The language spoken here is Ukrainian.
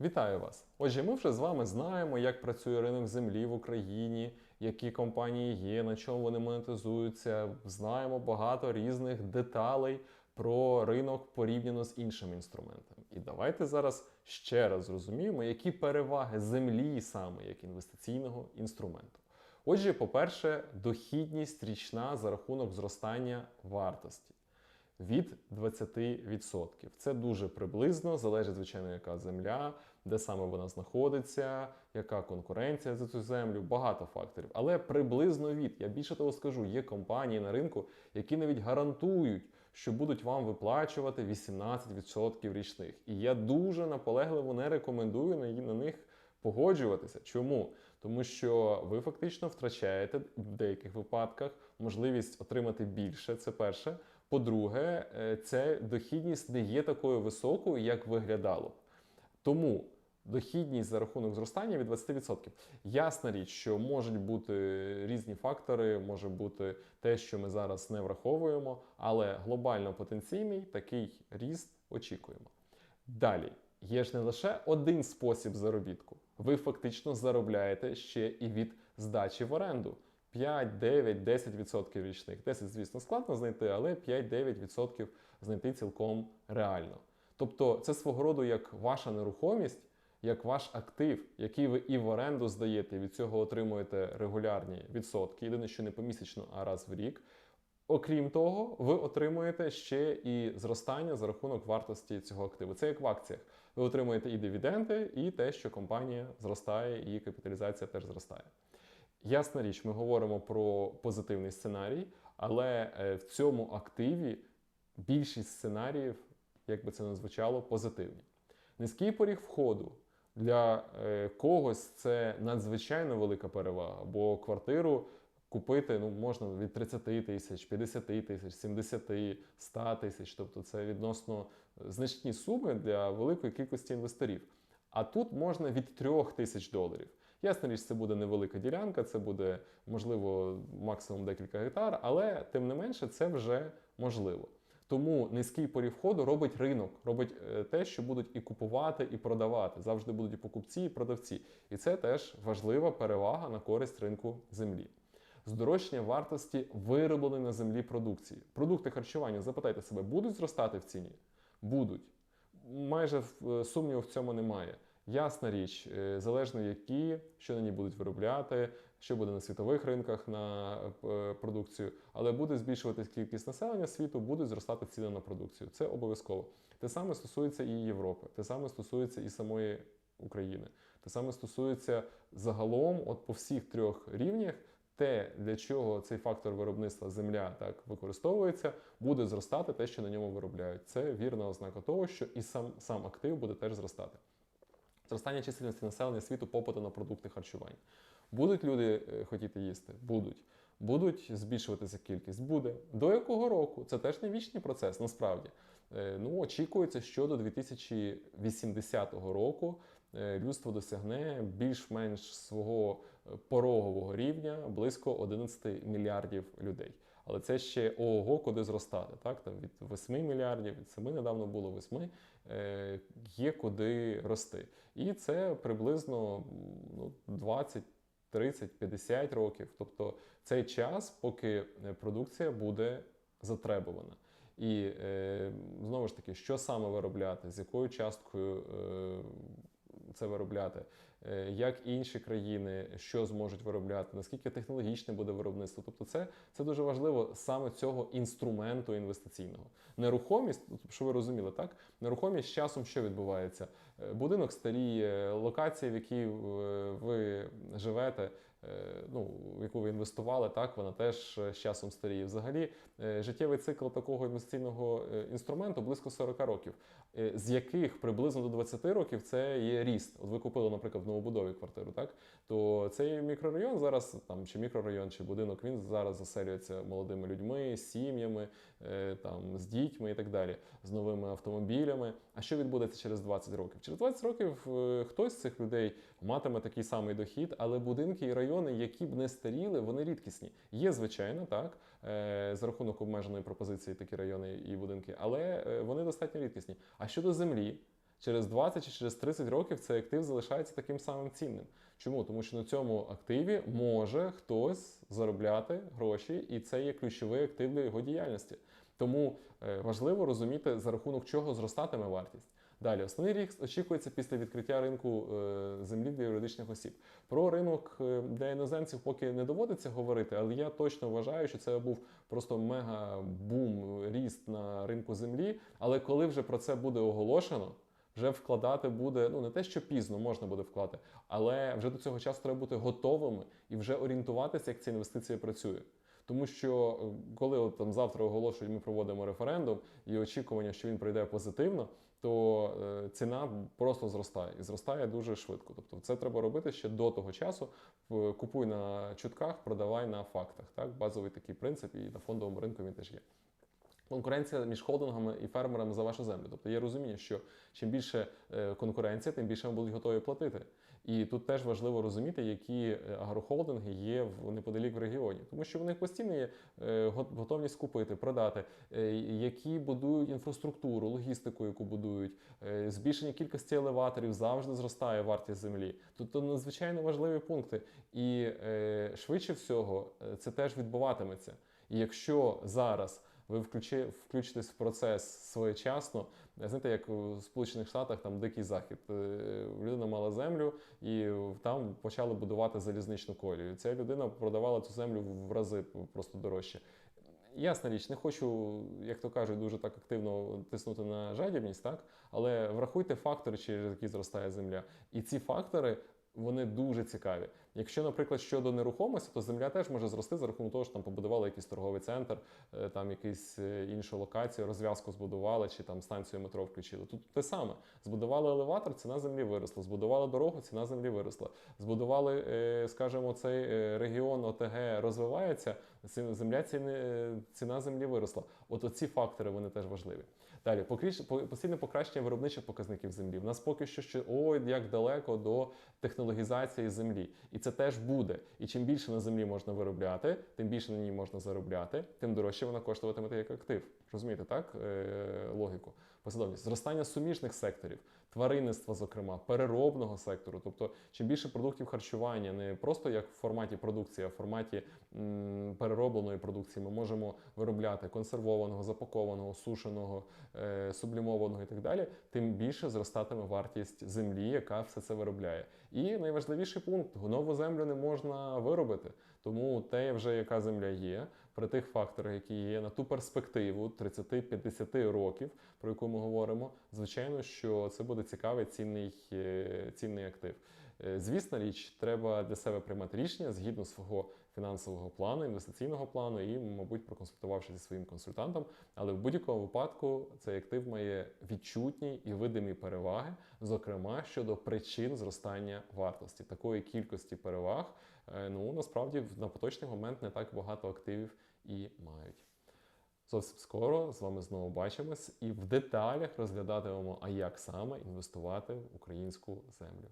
Вітаю вас! Отже, ми вже з вами знаємо, як працює ринок землі в Україні, які компанії є, на чому вони монетизуються. Знаємо багато різних деталей про ринок порівняно з іншими інструментами. І давайте зараз ще раз зрозуміємо, які переваги землі саме як інвестиційного інструменту. Отже, по-перше, дохідність річна за рахунок зростання вартості від 20%. Це дуже приблизно, залежить, звичайно, яка земля, де саме вона знаходиться, яка конкуренція за цю землю, багато факторів. Але приблизно від. Я більше того скажу, є компанії на ринку, які навіть гарантують, що будуть вам виплачувати 18% річних. І я дуже наполегливо не рекомендую на них. Погоджуватися. Чому? Тому що ви фактично втрачаєте в деяких випадках можливість отримати більше. Це перше. По-друге, е, ця дохідність не є такою високою, як виглядало. Тому дохідність за рахунок зростання від 20%. Ясна річ, що можуть бути різні фактори, може бути те, що ми зараз не враховуємо, але глобально потенційний такий ріст очікуємо. Далі. Є ж не лише один спосіб заробітку. Ви фактично заробляєте ще і від здачі в оренду. 5, 9, 10% річних. 10, звісно, складно знайти, але 5-9% знайти цілком реально. Тобто це свого роду як ваша нерухомість, як ваш актив, який ви і в оренду здаєте, від цього отримуєте регулярні відсотки. Єдине, що не помісячно, а раз в рік. Окрім того, ви отримуєте ще і зростання за рахунок вартості цього активу. Це як в акціях. Ви отримуєте і дивіденди, і те, що компанія зростає, і її капіталізація теж зростає. Ясна річ, ми говоримо про позитивний сценарій, але е, в цьому активі більшість сценаріїв, як би це не позитивні. Низький поріг входу для е, когось це надзвичайно велика перевага, бо квартиру купити ну, можна від 30 тисяч, 50 тисяч, 70, 100 тисяч. Тобто це відносно значні суми для великої кількості інвесторів. А тут можна від 3 тисяч доларів. Ясна річ, це буде невелика ділянка, це буде, можливо, максимум декілька гектар, але тим не менше це вже можливо. Тому низький поріг входу робить ринок, робить е, те, що будуть і купувати, і продавати. Завжди будуть і покупці, і продавці. І це теж важлива перевага на користь ринку землі. Здорожчання вартості виробленої на землі продукції. Продукти харчування, запитайте себе, будуть зростати в ціні? Будуть. Майже е, сумніву в цьому немає. Ясна річ, е, залежно які, що на ній будуть виробляти, що буде на світових ринках на е, продукцію, але буде збільшуватись кількість населення світу, будуть зростати ціни на продукцію. Це обов'язково. Те саме стосується і Європи, те саме стосується і самої України. Те саме стосується загалом, от по всіх трьох рівнях. Те, для чого цей фактор виробництва земля так використовується, буде зростати те, що на ньому виробляють. Це вірна ознака того, що і сам сам актив буде теж зростати. Зростання чисельності населення світу попиту на продукти харчування. Будуть люди е, хотіти їсти? Будуть. Будуть збільшуватися кількість? Буде. До якого року? Це теж не вічний процес, насправді. Е, ну, Очікується, що до 2080 року е, людство досягне більш-менш свого порогового рівня близько 11 мільярдів людей. Але це ще ого, куди зростати. Так? Там Від 8 мільярдів, від 7 недавно було 8, е, є куди рости. І це приблизно ну, 20. 30, 50 років, тобто цей час, поки продукція буде затребувана. І е, знову ж таки, що саме виробляти, з якою часткою е, це виробляти, е, як інші країни що зможуть виробляти, наскільки технологічне буде виробництво. Тобто, це це дуже важливо саме цього інструменту інвестиційного. Нерухомість, щоб ви розуміли, так? Нерухомість з часом що відбувається? Е, будинок старіє, локація, в якій е, ви живете, ну, в яку ви інвестували, так вона теж з часом старіє. Взагалі, життєвий цикл такого інвестиційного інструменту близько 40 років, з яких приблизно до 20 років це є ріст. От ви купили, наприклад, в новобудові квартиру, так то цей мікрорайон зараз там чи мікрорайон, чи будинок він зараз заселюється молодими людьми, сім'ями, е, там з дітьми і так далі, з новими автомобілями. А що відбудеться через 20 років? Через 20 років е, хтось з цих людей матиме такий самий дохід, але будинки і райони, які б не старіли, вони рідкісні. Є звичайно так е, за рахунок обмеженої пропозиції такі райони і будинки, але вони достатньо рідкісні. А щодо землі. через 20 чи через 30 років цей актив залишається таким самим цінним. Чому? Тому що на цьому активі може хтось заробляти гроші, і це є ключовий актив для його діяльності. Тому е, важливо розуміти, за рахунок чого зростатиме вартість. Далі, основний рік очікується після відкриття ринку е, землі для юридичних осіб. Про ринок е, для іноземців поки не доводиться говорити, але я точно вважаю, що це був просто мега бум ріст на ринку землі. Але коли вже про це буде оголошено, вже вкладати буде ну не те, що пізно можна буде вкладати, але вже до цього часу треба бути готовими і вже орієнтуватися, як ця інвестиція працює. Тому що е, коли от, там завтра оголошують, ми проводимо референдум і очікування, що він пройде позитивно, то е, ціна просто зростає і зростає дуже швидко. Тобто, це треба робити ще до того часу. Купуй на чутках, продавай на фактах. Так, базовий такий принцип, і на фондовому ринку він теж є. Конкуренція між холдингами і фермерами за вашу землю. Тобто є розуміння, що чим більше е, конкуренція, тим більше вони будуть готові платити. І тут теж важливо розуміти, які е, агрохолдинги є в неподалік в регіоні, тому що в них постійно є е, готовність купити, продати, які будують інфраструктуру, логістику, яку будують, збільшення кількості елеваторів завжди зростає вартість землі. Тобто надзвичайно важливі пункти. І швидше всього це теж відбуватиметься. І якщо зараз ви включи, включитесь в процес своєчасно. Знаєте, як у Сполучених Штатах там дикий захід. Е, Людина мала землю і там почали будувати залізничну колію. Ця людина продавала цю землю в рази просто дорожче. Ясна річ, не хочу, як то кажуть, дуже так активно тиснути на жадібність, так? Але врахуйте фактори, через які зростає земля. І ці фактори вони дуже цікаві. Якщо, наприклад, щодо нерухомості, то земля теж може зрости за рахунок того, що там побудували якийсь торговий центр, е, там якусь е, іншу локацію, розв'язку збудували, чи там станцію метро включили. Тут те саме. Збудували елеватор, ціна землі виросла. Збудували дорогу, ціна землі виросла. Збудували, е, скажімо, цей регіон ОТГ розвивається, земля ціни, ціна землі виросла. От оці фактори вони теж важливі. Далі, постійне покращення виробничих показників землі. В нас поки що ще ой, як далеко до технологізації землі. І це теж буде. І чим більше на землі можна виробляти, тим більше на ній можна заробляти, тим дорожче вона коштуватиме як актив. Розумієте, так? Е, логіку. Послідовність. Зростання суміжних секторів, тваринництва, зокрема, переробного сектору. Тобто, чим більше продуктів харчування, не просто як в форматі продукції, а в форматі переробленої продукції, ми можемо виробляти консервованого, запакованого, сушеного, е, сублімованого і так далі, тим більше зростатиме вартість землі, яка все це виробляє. І найважливіший пункт: нову землю не можна виробити. Тому те, вже яка земля є, при тих факторах, які є на ту перспективу 30-50 років, про яку ми говоримо, звичайно, що це буде цікавий цінний, е, цінний актив. Е, Звісна річ, треба для себе приймати рішення згідно свого фінансового плану, інвестиційного плану і, мабуть, проконсультувавши зі своїм консультантом. Але в будь-якому випадку цей актив має відчутні і видимі переваги, зокрема щодо причин зростання вартості. Такої кількості переваг, е, ну насправді на поточний момент не так багато активів і мають. Зовсім скоро з вами знову бачимось і в деталях розглядатимемо, а як саме інвестувати в українську землю.